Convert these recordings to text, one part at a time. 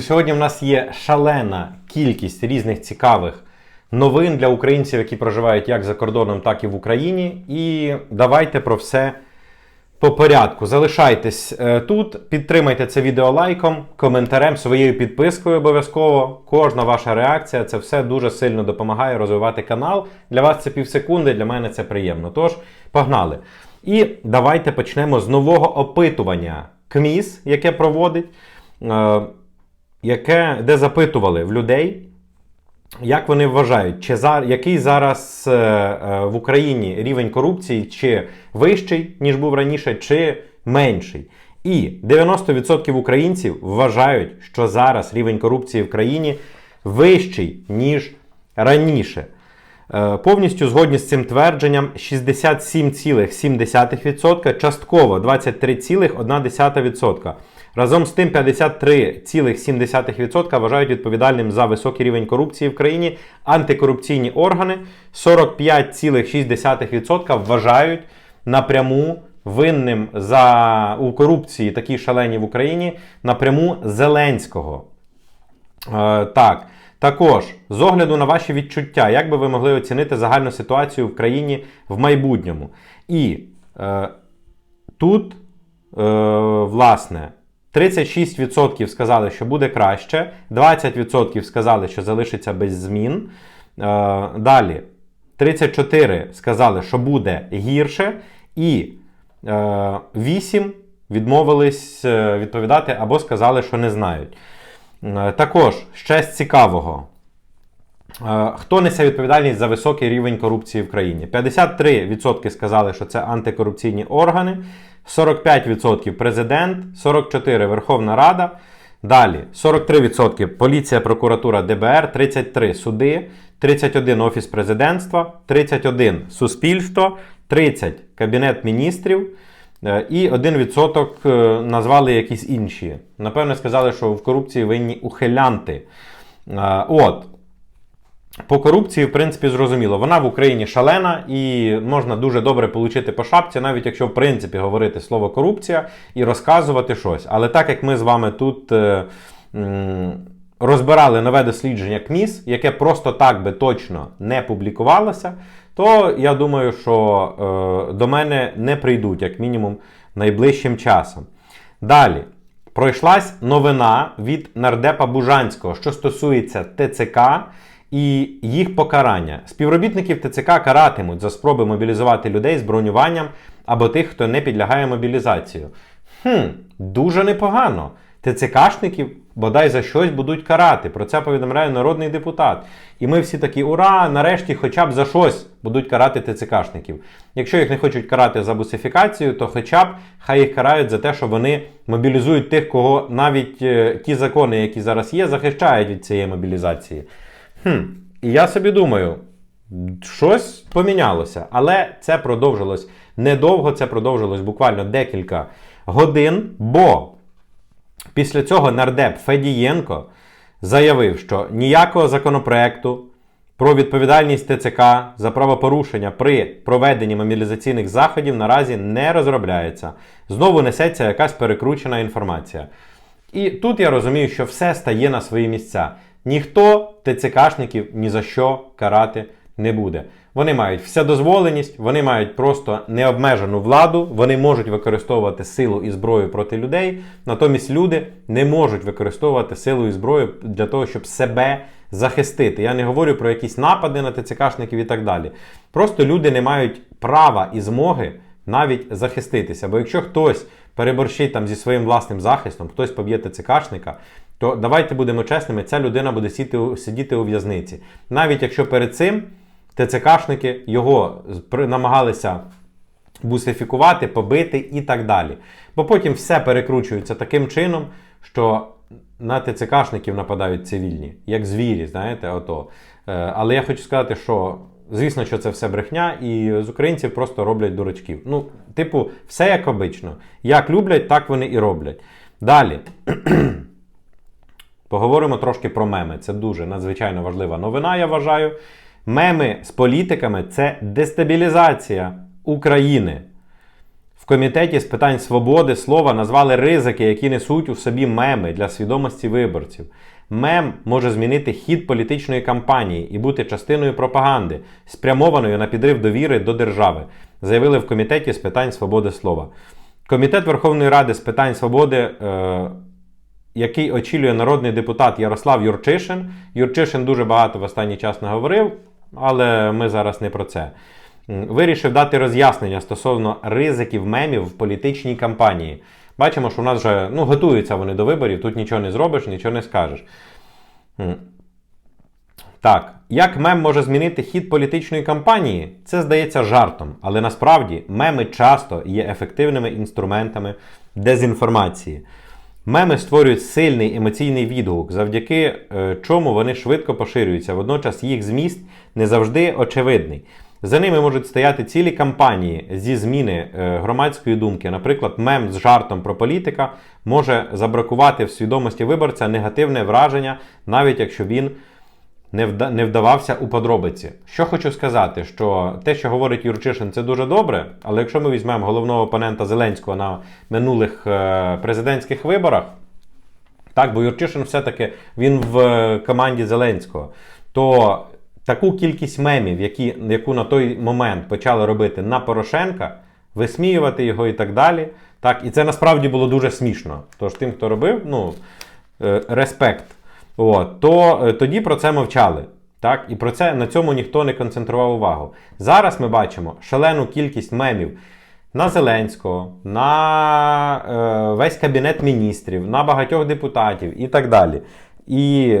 Сьогодні в нас є шалена кількість різних цікавих новин для українців, які проживають як за кордоном, так і в Україні. І давайте про все по порядку. Залишайтесь е, тут, підтримайте це відео лайком, коментарем, своєю підпискою обов'язково. Кожна ваша реакція це все дуже сильно допомагає розвивати канал. Для вас це півсекунди, для мене це приємно. Тож, погнали. І давайте почнемо з нового опитування КМІС, яке проводить. Яке, де запитували в людей, як вони вважають, чи за, який зараз е, е, в Україні рівень корупції, чи вищий, ніж був раніше, чи менший. І 90% українців вважають, що зараз рівень корупції в країні вищий, ніж раніше. Е, Повністю згодні з цим твердженням 67,7%, частково 23,1%. Разом з тим 53,7% вважають відповідальним за високий рівень корупції в країні антикорупційні органи. 45,6% вважають напряму винним за у корупції такій шаленій в Україні напряму Зеленського. Е, так. Також, з огляду на ваші відчуття, як би ви могли оцінити загальну ситуацію в країні в майбутньому? І е, тут, е, власне, 36% сказали, що буде краще, 20% сказали, що залишиться без змін. Е, далі, 34% сказали, що буде гірше, і е, 8 відмовились е, відповідати або сказали, що не знають. Е, Також ще з цікавого. Е, Хто несе відповідальність за високий рівень корупції в країні? 53% сказали, що це антикорупційні органи, 45% президент, 44% Верховна Рада. Далі 43% поліція, прокуратура, ДБР, 33 суди, 31 Офіс президентства, 31 суспільство, 30 Кабінет міністрів. Е, І 1% е, назвали якісь інші. Напевно, сказали, що в корупції винні ухилянти. Е, От. По корупції, в принципі, зрозуміло. Вона в Україні шалена і можна дуже добре отримати по шапці, навіть якщо в принципі говорити слово корупція і розказувати щось. Але так як ми з вами тут розбирали нове дослідження КМІС, яке просто так би точно не публікувалося, то я думаю, що е, до мене не прийдуть, як мінімум, найближчим часом. Далі. Пройшлась новина від нардепа Бужанського, що стосується ТЦК і їх покарання. Співробітників ТЦК каратимуть за спроби мобілізувати людей з бронюванням або тих, хто не підлягає мобілізацію. Хм, дуже непогано. ТЦКшників бодай за щось будуть карати. Про це повідомляє народний депутат. І ми всі такі, ура! Нарешті, хоча б за щось будуть карати ТЦКшників. Якщо їх не хочуть карати за бусифікацію, то хоча б хай їх карають за те, що вони мобілізують тих, кого навіть е, ті закони, які зараз є, захищають від цієї мобілізації. Хм, і я собі думаю, щось помінялося, але це продовжилось недовго, це продовжилось буквально декілька годин, бо після цього нардеп Федієнко заявив, що ніякого законопроекту про відповідальність ТЦК за правопорушення при проведенні мобілізаційних заходів наразі не розробляється. Знову несеться якась перекручена інформація. І тут я розумію, що все стає на свої місця. Ніхто ТЦКшників ні за що карати не буде. Вони мають вседозволеність, вони мають просто необмежену владу, вони можуть використовувати силу і зброю проти людей. Натомість люди не можуть використовувати силу і зброю для того, щоб себе захистити. Я не говорю про якісь напади на ТЦКшників і так далі. Просто люди не мають права і змоги навіть захиститися. Бо якщо хтось переборщить там зі своїм власним захистом, хтось поб'є ТЦКшника, то давайте будемо чесними, ця людина буде сидіти, у- сидіти у в'язниці. Навіть якщо перед цим ТЦКшники його намагалися бусифікувати, побити і так далі. Бо потім все перекручується таким чином, що на ТЦКшників нападають цивільні, як звірі, знаєте, ото. Е, Але я хочу сказати, що звісно, що це все брехня, і з українців просто роблять дурачків. Ну, типу, все як обично. Як люблять, так вони і роблять. Далі. Поговоримо трошки про меми. Це дуже надзвичайно важлива новина, я вважаю. Меми з політиками це дестабілізація України. В комітеті з питань свободи слова назвали ризики, які несуть у собі меми для свідомості виборців. Мем може змінити хід політичної кампанії і бути частиною пропаганди, спрямованою на підрив довіри до держави, заявили в комітеті з питань свободи слова. Комітет Верховної Ради з питань свободи, е, який очолює народний депутат Ярослав Юрчишин. Юрчишин дуже багато в останній час наговорив, але ми зараз не про це. Вирішив дати роз'яснення стосовно ризиків мемів в політичній кампанії. Бачимо, що в нас вже ну, готуються вони до виборів, тут нічого не зробиш, нічого не скажеш. Так, як мем може змінити хід політичної кампанії? Це здається жартом, але насправді меми часто є ефективними інструментами дезінформації. Меми створюють сильний емоційний відгук, завдяки е, чому вони швидко поширюються. Водночас їх зміст не завжди очевидний. За ними можуть стояти цілі кампанії зі зміни е, громадської думки. Наприклад, мем з жартом про політика може забракувати в свідомості виборця негативне враження, навіть якщо він не, вда- не вдавався у подробиці. Що хочу сказати, що те, що говорить Юрчишин, це дуже добре, але якщо ми візьмемо головного опонента Зеленського на минулих е, президентських виборах, так, бо Юрчишин все-таки він в е, команді Зеленського, то таку кількість мемів, які, яку на той момент почали робити на Порошенка, висміювати його і так далі. Так, і це насправді було дуже смішно. Тож тим, хто робив, ну, е, респект. От, то е, тоді про це мовчали. Так? І про це на цьому ніхто не концентрував увагу. Зараз ми бачимо шалену кількість мемів на Зеленського, на е, весь кабінет міністрів, на багатьох депутатів і так далі. І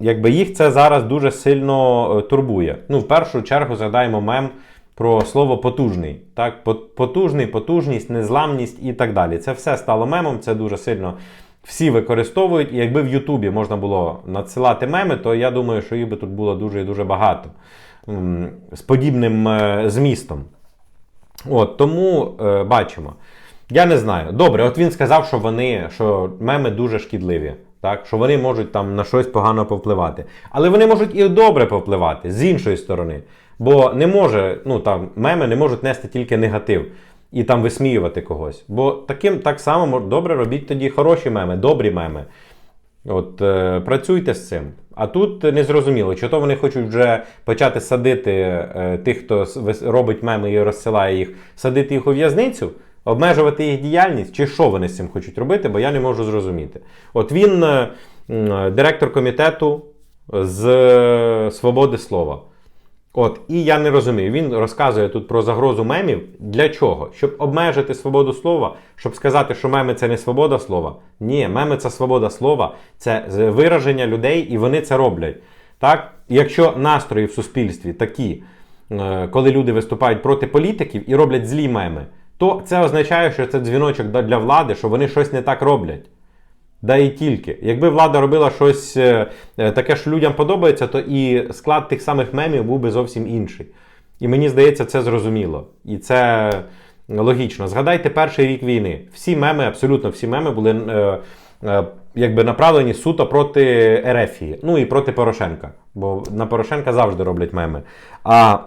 якби їх це зараз дуже сильно е, турбує. Ну, в першу чергу згадаємо мем про слово потужний. Так? Потужний, потужність, незламність і так далі. Це все стало мемом, це дуже сильно всі використовують. І якби в Ютубі можна було надсилати меми, то я думаю, що їх би тут було дуже і дуже багато з подібним е, змістом. От, тому е, бачимо. Я не знаю. Добре, от він сказав, що вони, що меми дуже шкідливі, так? що вони можуть там на щось погано повпливати. Але вони можуть і добре повпливати з іншої сторони. Бо не може, ну там меми не можуть нести тільки негатив і там висміювати когось. Бо таким так само добре робіть тоді хороші меми, добрі меми. От е, працюйте з цим. А тут не зрозуміло, чи то вони хочуть вже почати садити е, тих, хто робить меми і розсилає їх, садити їх у в'язницю, обмежувати їх діяльність, чи що вони з цим хочуть робити, бо я не можу зрозуміти. От він е, м, директор комітету з е, свободи слова. От, і я не розумію. Він розказує тут про загрозу мемів. Для чого? Щоб обмежити свободу слова, щоб сказати, що меми це не свобода слова. Ні, меми це свобода слова, це вираження людей, і вони це роблять. Так? Якщо настрої в суспільстві такі, е, коли люди виступають проти політиків і роблять злі меми, то це означає, що це дзвіночок для влади, що вони щось не так роблять. Да і тільки. Якби влада робила щось е, е, таке, що людям подобається, то і склад тих самих мемів був би зовсім інший. І мені здається, це зрозуміло. І це логічно. Згадайте перший рік війни. Всі меми, абсолютно всі меми були е, е, якби направлені суто проти Ерефії. Ну і проти Порошенка. Бо на Порошенка завжди роблять меми. А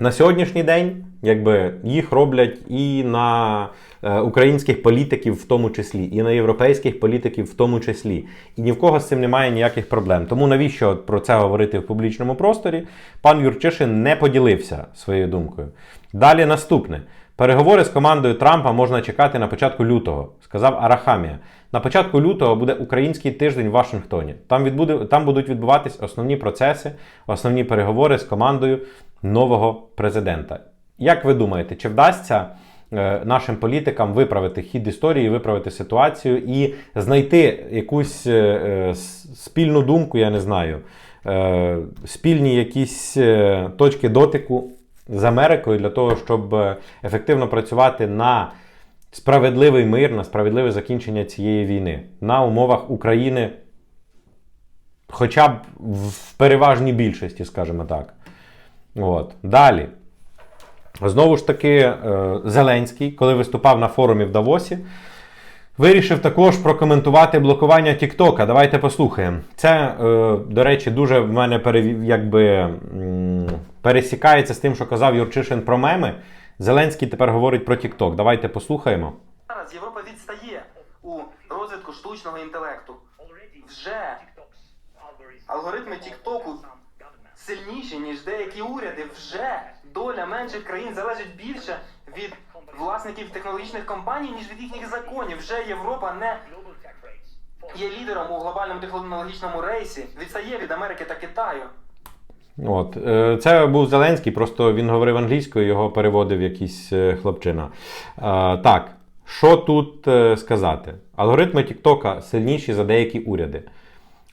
на сьогоднішній день якби, їх роблять і на е, українських політиків в тому числі, і на європейських політиків в тому числі. І ні в кого з цим немає ніяких проблем. Тому навіщо про це говорити в публічному просторі? Пан Юрчишин не поділився своєю думкою. Далі наступне. Переговори з командою Трампа можна чекати на початку лютого, сказав Арахамія. На початку лютого буде український тиждень в Вашингтоні. Там, відбуде, там будуть відбуватись основні процеси, основні переговори з командою нового президента. Як ви думаєте, чи вдасться е, нашим політикам виправити хід історії, виправити ситуацію і знайти якусь е, е, спільну думку, я не знаю, е, спільні якісь е, точки дотику з Америкою для того, щоб е, ефективно працювати на справедливий мир, на справедливе закінчення цієї війни на умовах України, хоча б в переважній більшості, скажімо так. От. Далі. Знову ж таки, е, Зеленський, коли виступав на форумі в Давосі, вирішив також прокоментувати блокування Тіктока. Давайте послухаємо. Це, е, до речі, дуже в мене якби, пересікається з тим, що казав Юрчишин про меми. Зеленський тепер говорить про TikTok. Давайте послухаємо. Зараз Європа відстає у розвитку штучного інтелекту. Вже алгоритми Тіктоку сильніші, ніж деякі уряди. Вже доля менших країн залежить більше від власників технологічних компаній, ніж від їхніх законів. Вже Європа не є лідером у глобальному технологічному рейсі, відстає від Америки та Китаю. От е, це був Зеленський, просто він говорив англійською, його переводив якийсь е, хлопчина. Е, Так, що тут сказати? Алгоритми Тіктока сильніші за деякі уряди.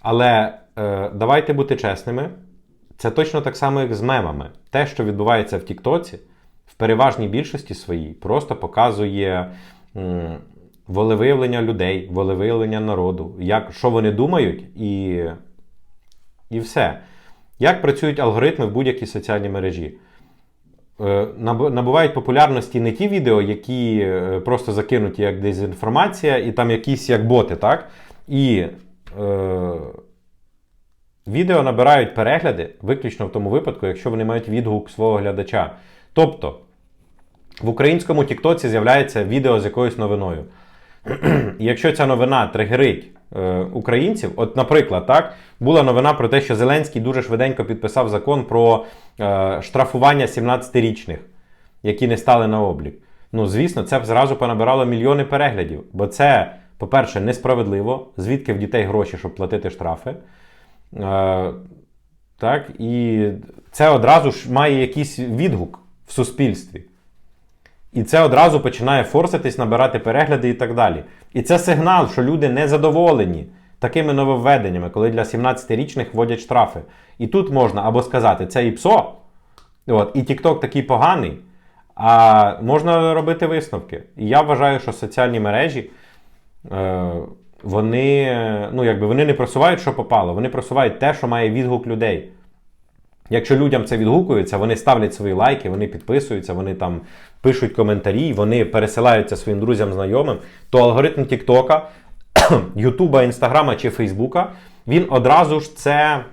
Але давайте бути чесними. Це точно так само, як з мемами. Те, що відбувається в Тіктоці, в переважній більшості своїй, просто показує волевиявлення людей, волевиявлення народу, як, що вони думають, і, і все. Як працюють алгоритми в будь-якій соціальній мережі? Е, Набувають популярності не ті відео, які е, просто закинуті як дезінформація, і там якісь як боти, так? І е, відео набирають перегляди виключно в тому випадку, якщо вони мають відгук свого глядача. Тобто в українському Тіктоці з'являється відео з якоюсь новиною. І якщо ця новина тригерить е, українців, от, наприклад, так, була новина про те, що Зеленський дуже швиденько підписав закон про е, штрафування 17-річних, які не стали на облік. Ну, звісно, це б зразу понабирало мільйони переглядів, бо це, по-перше, несправедливо, звідки в дітей гроші, щоб платити штрафи. Е, так, і це одразу ж має якийсь відгук в суспільстві. І це одразу починає форситись, набирати перегляди і так далі. І це сигнал, що люди не задоволені такими нововведеннями, коли для 17-річних вводять штрафи. І тут можна або сказати, це і ПСО, от, і TikTok такий поганий, а можна робити висновки. І я вважаю, що соціальні мережі. Е, вони, ну, якби, вони не просувають, що попало, вони просувають те, що має відгук людей. Якщо людям це відгукується, вони ставлять свої лайки, вони підписуються, вони там пишуть коментарі, вони пересилаються своїм друзям, знайомим, то алгоритм Тіктока, Ютуба, Інстаграма чи Фейсбука, він одразу ж це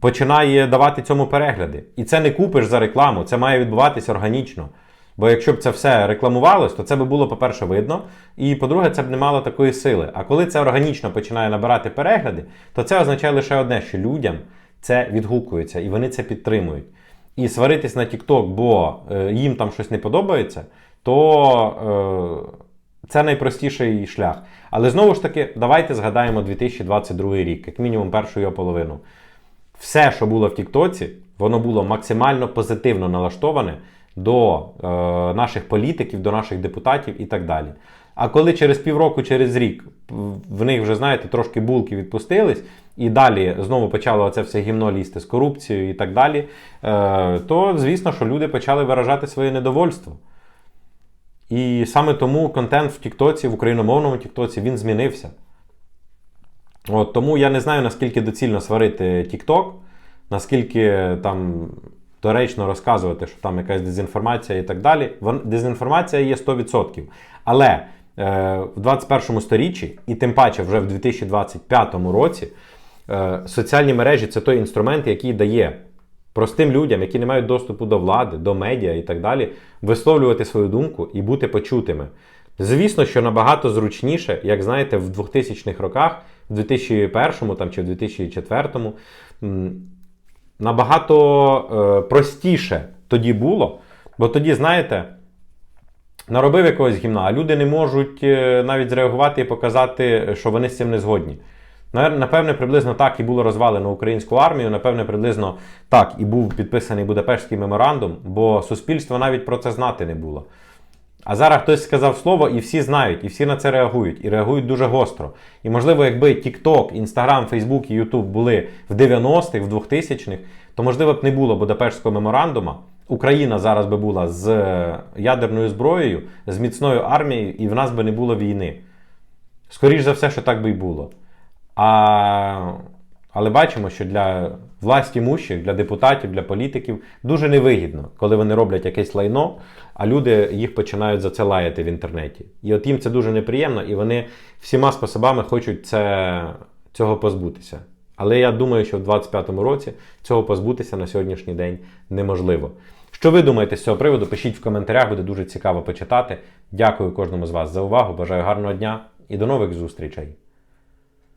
починає давати цьому перегляди. І це не купиш за рекламу, це має відбуватися органічно. Бо якщо б це все рекламувалось, то це би було, по-перше, видно, і по-друге, це б не мало такої сили. А коли це органічно починає набирати перегляди, то це означає лише одне, що людям це відгукується і вони це підтримують. І сваритись на TikTok, бо е, їм там щось не подобається, то е, це найпростіший шлях. Але знову ж таки, давайте згадаємо 2022 рік, як мінімум першу його половину. Все, що було в Тіктоці, воно було максимально позитивно налаштоване до е, наших політиків, до наших депутатів і так далі. А коли через півроку, через рік в них вже, знаєте, трошки булки відпустились, і далі знову почало це все гімно лізти з корупцією і так далі, е, то звісно, що люди почали виражати своє недовольство. І саме тому контент в Тіктоці, в україномовному Тіктоці, він змінився. От, тому я не знаю, наскільки доцільно сварити TikTok, наскільки там доречно розказувати, що там якась дезінформація і так далі. Дезінформація є 100%. Але е, в 21 сторіччі, і тим паче вже в 2025 році, е, соціальні мережі це той інструмент, який дає простим людям, які не мають доступу до влади, до медіа і так далі, висловлювати свою думку і бути почутими. Звісно, що набагато зручніше, як знаєте, в 2000-х роках, в 2001 там, чи в 2004 м, набагато е, простіше тоді було, бо тоді, знаєте, наробив якогось гімна, а люди не можуть е, навіть зреагувати і показати, що вони з цим не згодні. Напевне, приблизно так і було розвалено українську армію. Напевне, приблизно так і був підписаний Будапештський меморандум, бо суспільство навіть про це знати не було. А зараз хтось сказав слово, і всі знають, і всі на це реагують, і реагують дуже гостро. І можливо, якби TikTok, Instagram, Facebook і YouTube були в 90-х, в 2000-х, то можливо б не було Будапештського меморандума. Україна зараз би була з е, ядерною зброєю, з міцною армією, і в нас би не було війни. Скоріше за все, що так би й було. А... Але бачимо, що для власті мущих, для депутатів, для політиків дуже невигідно, коли вони роблять якесь лайно, а люди їх починають за це лаяти в інтернеті. І от їм це дуже неприємно, і вони всіма способами хочуть це, цього позбутися. Але я думаю, що в 2025 році цього позбутися на сьогоднішній день неможливо. Що ви думаєте з цього приводу? Пишіть в коментарях, буде дуже цікаво почитати. Дякую кожному з вас за увагу. Бажаю гарного дня і до нових зустрічей.